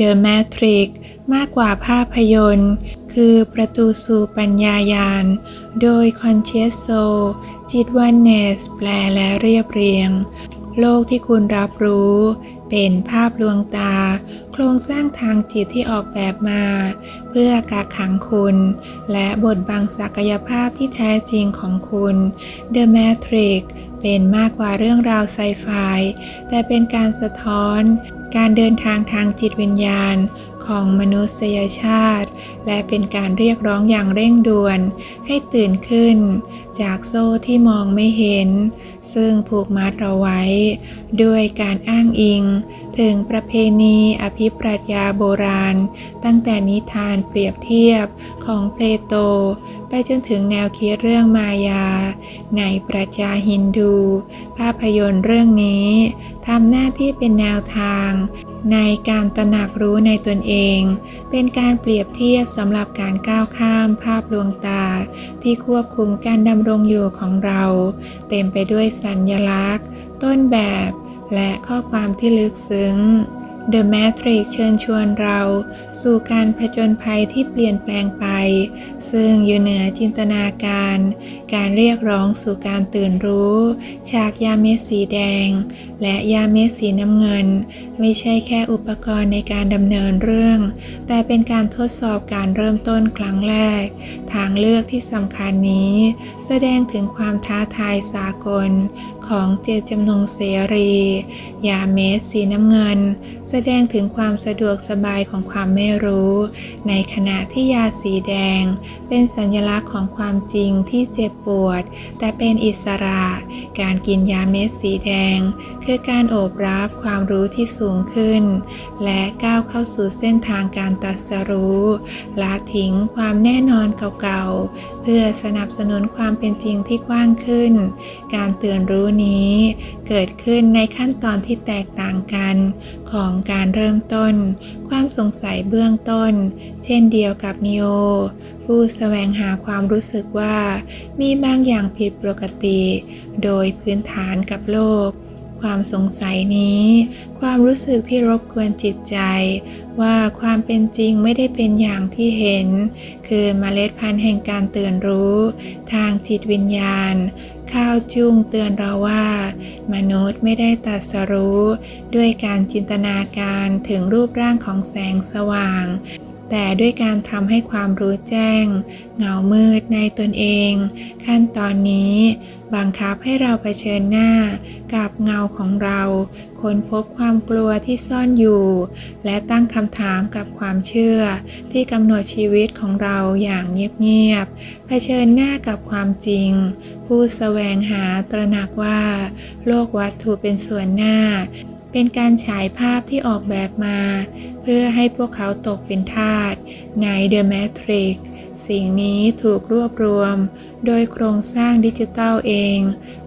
The Matrix มากกว่าภาพยนตร์ คือประตูสู่ปัญญายาณ โดย Conscious Soul จิตวันเนสแปลและเรียบเรียง โลกที่คุณรับรู้ เป็นภาพลวงตา โครงสร้างทางจิตที่ออกแบบมา เพื่อกักขังคุณ และบทบังศักยภาพที่แท้จริงของคุณ The Matrix เป็นมากกว่าเรื่องราวไซไฟแต่เป็นการสะท้อน การเดินทางทางจิตวิญญาณของมนุษยชาติ และเป็นการเรียกร้องอย่างเร่งด่วนให้ตื่นขึ้น จากโซ่ที่มองไม่เห็น ซึ่งผูกมัดเราไว้ ด้วยการอ้างอิง ถึงประเพณีอภิปรัชญาโบราณ ตั้งแต่นิทานเปรียบเทียบของเพลโต ไปจนถึงแนวคิดเรื่องมายา ในปรัชญาฮินดู ภาพยนตร์เรื่องนี้ทำหน้าที่เป็นแนวทางในการตระหนักรู้ในตนเอง เป็นการเปรียบเทียบสำหรับการก้าวข้ามภาพลวงตา ที่ควบคุมการดำรงอยู่ของเรา เต็มไปด้วยสัญญลักษณ์ ต้นแบบ และข้อความที่ลึกซึ้ง The Matrix เชิญชวนเรา สู่การผจญภัยที่เปลี่ยนแปลงไป ซึ่งอยู่เหนือจินตนาการ การเรียกร้องสู่การตื่นรู้ ฉากยาเม็ดสีแดง และยาเม็ดสีน้ำเงิน ไม่ใช่แค่อุปกรณ์ในการดำเนินเรื่อง แต่เป็นการทดสอบการเริ่มต้นครั้งแรก ทางเลือกที่สำคัญนี้ แสดงถึงความท้าทายสากล ของเจตจำนงเสรี ยาเม็ดสีน้ำเงิน แสดงถึงความสะดวกสบายของความไม่รู้ ในขณะที่ยาสีแดง เป็นสัญลักษณ์ของความจริงที่เจ็บปวด แต่เป็นอิสระ การกินยาเม็ดสีแดง คือการโอบรับความรู้ที่สูงขึ้น และก้าวเข้าสู่เส้นทางการตรัสรู้ละทิ้งความแน่นอนเก่าๆ พื่อสนับสนุนความเป็นจริงที่กว้างขึ้น การตื่นรู้นี้เกิดขึ้นในขั้นตอนที่แตกต่างกันของการเริ่มต้น ความสงสัยเบื้องต้น เช่นเดียวกับนิโอผู้แสวงหาความรู้สึกว่ามีบางอย่างผิดปกติ โดยพื้นฐานกับโลก ความสงสัยนี้ ความรู้สึกที่รบกวนจิตใจ ว่าความเป็นจริงไม่ได้เป็นอย่างที่เห็น คือเมล็ดพันธุ์แห่งการตื่นรู้ ทางจิตวิญญาณข้าวจุ้งเตือนเราว่า มนุษย์ไม่ได้ตรัสรู้ ด้วยการจินตนาการถึงรูปร่างของแสงสว่าง แต่ด้วยการทำให้ความรู้แจ้ง เงามืดในตนเอง ขั้นตอนนี้ บังคับให้เราเผชิญหน้ากับเงาของเราค้นพบความกลัวที่ซ่อนอยู่ และตั้งคำถามกับความเชื่อ ที่กำหนดชีวิตของเราอย่างเงียบๆเผชิญหน้ากับความจริง ผู้แสวงหาตระหนักว่า โลกวัตถุเป็นส่วนหน้า เป็นการฉายภาพที่ออกแบบมา เพื่อให้พวกเขาตกเป็นทาสใน The Matrix สิ่งนี้ถูกรวบรวม โดยโครงสร้างดิจิทัลเอง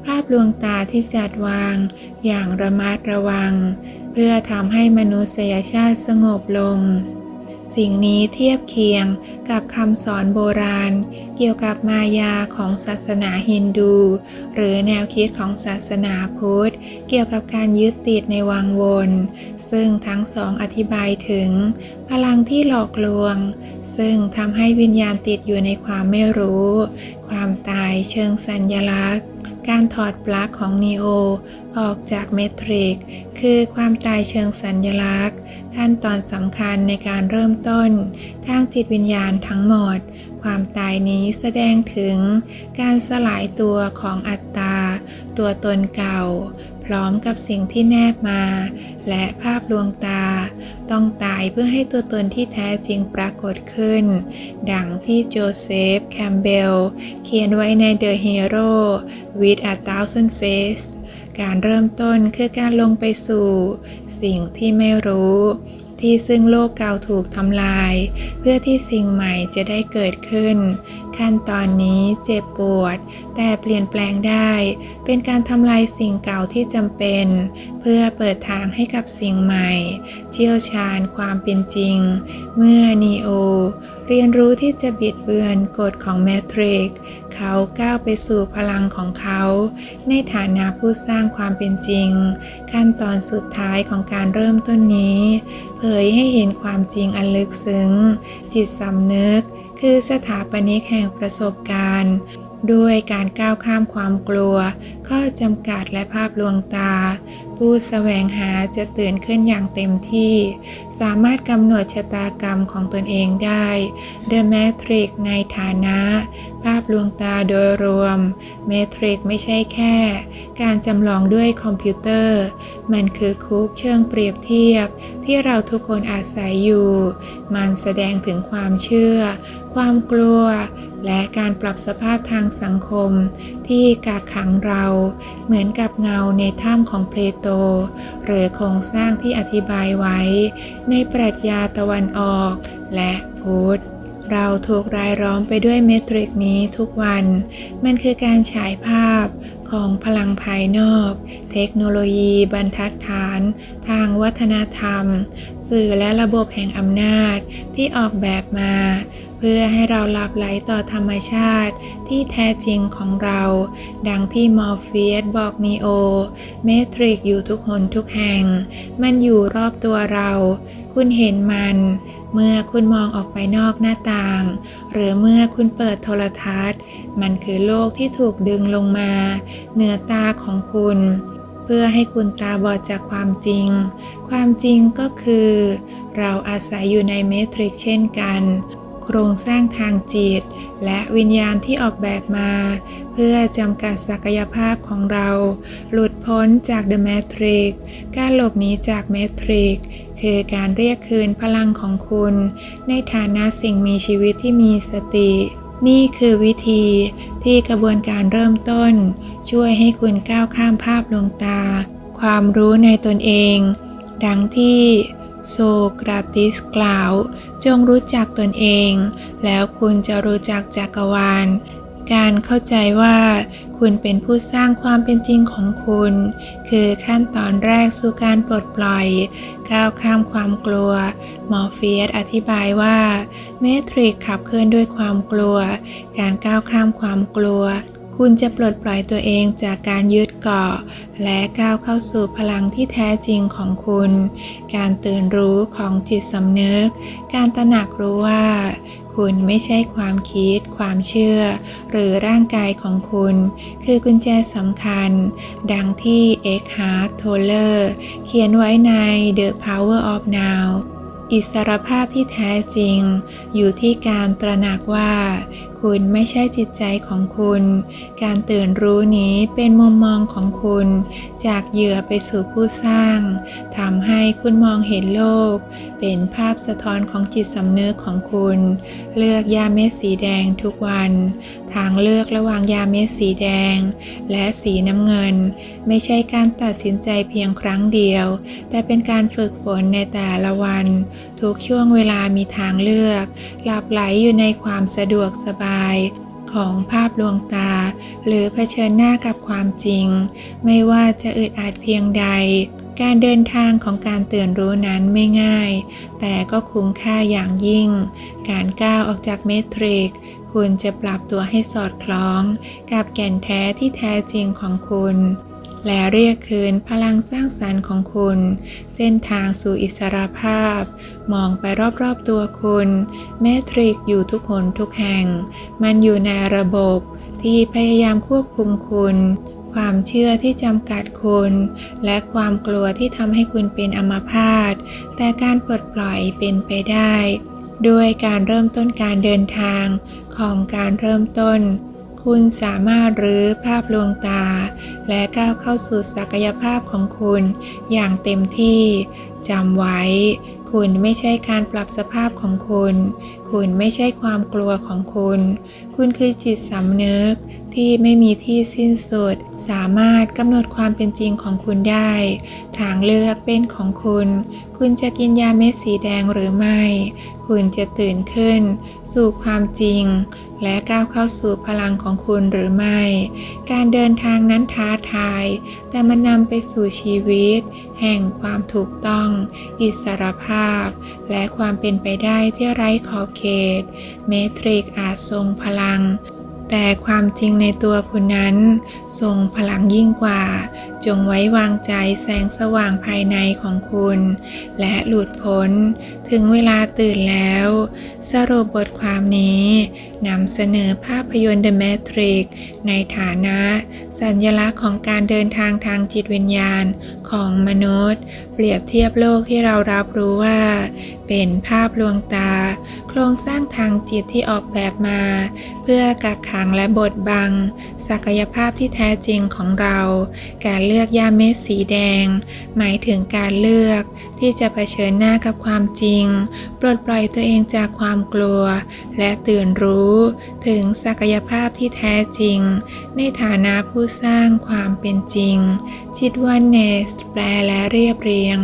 ภาพลวงตาที่จัดวางอย่างระมัดระวัง เพื่อทำให้มนุษยชาติสงบลง สิ่งนี้เทียบเคียงกับคำสอนโบราณ เกี่ยวกับมายาของศาสนาฮินดู หรือแนวคิดของศาสนาพุทธ เกี่ยวกับการยึดติดในวังวน ซึ่งทั้งสองอธิบายถึง พลังที่หลอกลวง ซึ่งทำให้วิญญาณติดอยู่ในความไม่รู้ ความตายเชิงสัญญลักษณ์ การถอดปลั๊กของนีโอออกจากเมทริกคือความตายเชิงสัญญลักษณ์ ขั้นตอนสำคัญในการเริ่มต้น ทางจิตวิญญาณทั้งหมด ความตายนี้แสดงถึง การสลายตัวของอัตตา ตัวตนเก่า ร้อมกับสิ่งที่แนบมา และภาพลวงตา ต้องตายเพื่อให้ตัวตนที่แท้จริงปรากฏขึ้น ดังที่โจเซฟ แคมเบล เขียนไว้ใน The Hero with a Thousand Faces การเริ่มต้นคือการลงไปสู่ สิ่งที่ไม่รู้ที่ซึ่งโลกเก่าถูกทำลาย เพื่อที่สิ่งใหม่จะได้เกิดขึ้น ขั้นตอนนี้เจ็บปวด แต่เปลี่ยนแปลงได้ เป็นการทำลายสิ่งเก่าที่จำเป็น เพื่อเปิดทางให้กับสิ่งใหม่ เชี่ยวชาญความเป็นจริง เมื่อนีโอ เรียนรู้ที่จะบิดเบือนกฎของแมทริก เขาก้าวไปสู่พลังของเขา ในฐานะผู้สร้างความเป็นจริง ขั้นตอนสุดท้ายของการเริ่มต้นนี้ เผยให้เห็นความจริงอันลึกซึ้ง จิตสำนึก คือสถาปนิกแห่งประสบการณ์ ด้วยการก้าวข้ามความกลัว ข้อจำกัดและภาพลวงตา ผู้แสวงหาจะตื่นขึ้นอย่างเต็มที่ สามารถกำหนดชะตากรรมของตนเองได้ The Matrix ในฐานะ ภาพลวงตาโดยรวม Matrix ไม่ใช่แค่ การจำลองด้วยคอมพิวเตอร์ มันคือคุกเชิงเปรียบเทียบ ที่เราทุกคนอาศัยอยู่ มันแสดงถึงความเชื่อ ความกลัว และการปรับสภาพทางสังคมที่กักขังเราเหมือนกับเงาในถ้ำของเพลโต หรือโครงสร้างที่อธิบายไว้ ในปรัชญาตะวันออก และพุทธเราถูกรายล้อมไปด้วยเมตริกนี้ทุกวัน มันคือการฉายภาพ ของพลังภายนอก เทคโนโลยี บรรทัดฐาน ทางวัฒนธรรม สื่อและระบบแห่งอำนาจที่ออกแบบมา เพื่อให้เราหลับไหลต่อธรรมชาติที่แท้จริงของเรา ดังที่มอร์ฟีสบอกนีโอ เมตริกอยู่ทุกหนทุกแห่ง มันอยู่รอบตัวเรา คุณเห็นมัน เมื่อคุณมองออกไปนอกหน้าต่าง หรือเมื่อคุณเปิดโทรทัศน์ มันคือโลกที่ถูกดึงลงมา เหนือตาของคุณ เพื่อให้คุณตาบอดจากความจริง ความจริงก็คือ เราอาศัยอยู่ในเมตริกเช่นกัน โครงสร้างทางจิต และวิญญาณที่ออกแบบมา พื่อจำกัดศักยภาพของเรา หลุดพ้นจาก The Matrix กการหลบหนีจาก Matrix คือการเรียกคืนพลังของคุณ ในฐานะสิ่งมีชีวิตที่มีสติ นี่คือวิธีที่กระบวนการเริ่มต้น ช่วยให้คุณก้าวข้ามภาพลวงตา ความรู้ในตนเอง ดังที่โซกราติสกล่าว จงรู้จักตนเอง แล้วคุณจะรู้จักจักรวาล การเข้าใจว่าคุณเป็นผู้สร้างความเป็นจริงของคุณ คือขั้นตอนแรกสู่การปลดปล่อย ก้าวข้ามความกลัว มอร์ฟีสอธิบายว่าเมทริกขับเคลื่อนด้วยความกลัว การก้าวข้ามความกลัวคุณจะปลดปล่อยตัวเองจากการยึดเกาะ และก้าวเข้าสู่พลังที่แท้จริงของคุณ การตื่นรู้ของจิตสำนึก การตระหนักรู้ว่า คุณไม่ใช่ความคิด ความเชื่อ หรือร่างกายของคุณ คือกุญแจสำคัญ ดังที่เอ็กฮาร์ทโทเลอร์เขียนไว้ใน The Power of Now อิสรภาพที่แท้จริง อยู่ที่การตระหนักว่า คุณไม่ใช่จิตใจของคุณ การตื่นรู้นี้เป็นมุมมองของคุณ จากเหยื่อไปสู่ผู้สร้างทำให้คุณมองเห็นโลก เป็นภาพสะท้อนของจิตสำนึกของคุณ เลือกยาเม็ดสีแดงทุกวัน ทางเลือกระหว่างยาเม็ดสีแดง และสีน้ำเงิน ไม่ใช่การตัดสินใจเพียงครั้งเดียว แต่เป็นการฝึกฝนในแต่ละวัน ทุกช่วงเวลามีทางเลือก หลับไหลอยู่ในความสะดวกสบายของภาพลวงตา หรือเผชิญหน้ากับความจริง ไม่ว่าจะอึดอัดเพียงใด การเดินทางของการตื่นรู้นั้นไม่ง่าย แต่ก็คุ้มค่าอย่างยิ่ง การก้าวออกจากเมตริก คุณจะปรับตัวให้สอดคล้อง กับแก่นแท้ที่แท้จริงของคุณ และเรียกคืนพลังสร้างสรรค์ของคุณ เส้นทางสู่อิสรภาพ มองไปรอบๆตัวคุณเมตริกอยู่ทุกคนทุกแห่ง มันอยู่ในระบบที่พยายามควบคุมคุณ ความเชื่อที่จำกัดคุณ และความกลัวที่ทำให้คุณเป็นอัมพาต แต่การปลดปล่อยเป็นไปได้ ด้วยการเริ่มต้นการเดินทาง ของการเริ่มต้น คุณสามารถรื้อภาพลวงตา และก้าวเข้าสู่ศักยภาพของคุณอย่างเต็มที่จำไว้ คุณไม่ใช่การปรับสภาพของคุณ คุณไม่ใช่ความกลัวของคุณ คุณคือจิตสำนึกที่ไม่มีที่สิ้นสุด สามารถกำหนดความเป็นจริงของคุณได้ ทางเลือกเป็นของคุณ คุณจะกินยาเม็ดสีแดงหรือไม่ คุณจะตื่นขึ้น สู่ความจริง และก้าวเข้าสู่พลังของคุณหรือไม่ การเดินทางนั้นท้าทาย แต่มันนำไปสู่ชีวิต แห่งความถูกต้อง อิสรภาพ และความเป็นไปได้ที่ไร้ขอบเขต เมตริกอาจทรงพลัง แต่ความจริงในตัวคุณนั้นทรงพลังยิ่งกว่าจงไว้วางใจแสงสว่างภายในของคุณ และหลุดพ้น ถึงเวลาตื่นแล้ว สรุปบทความนี้นำเสนอภาพยนตร์ The Matrix ในฐานะ สัญลักษณ์ของการเดินทางทางจิตวิญญาณของมนุษย์ เปรียบเทียบโลกที่เรารับรู้ว่า เป็นภาพลวงตา โครงสร้างทางจิตที่ออกแบบมา เพื่อกักขังและบดบัง ศักยภาพที่แท้จริงของเรา การเลือกยาเม็ดสีแดง หมายถึงการเลือกที่จะเผชิญหน้ากับความจริง ปลดปล่อยตัวเองจากความกลัว และตื่นรู้ถึงศักยภาพที่แท้จริง ในฐานะผู้สร้างความเป็นจริงจิตวันเนส แปลและเรียบเรียง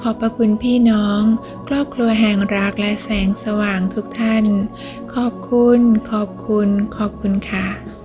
ขอบพระคุณพี่น้อง ครอบครัวแห่งรักและแสงสว่างทุกท่าน ขอบคุณ ขอบคุณ ขอบคุณค่ะ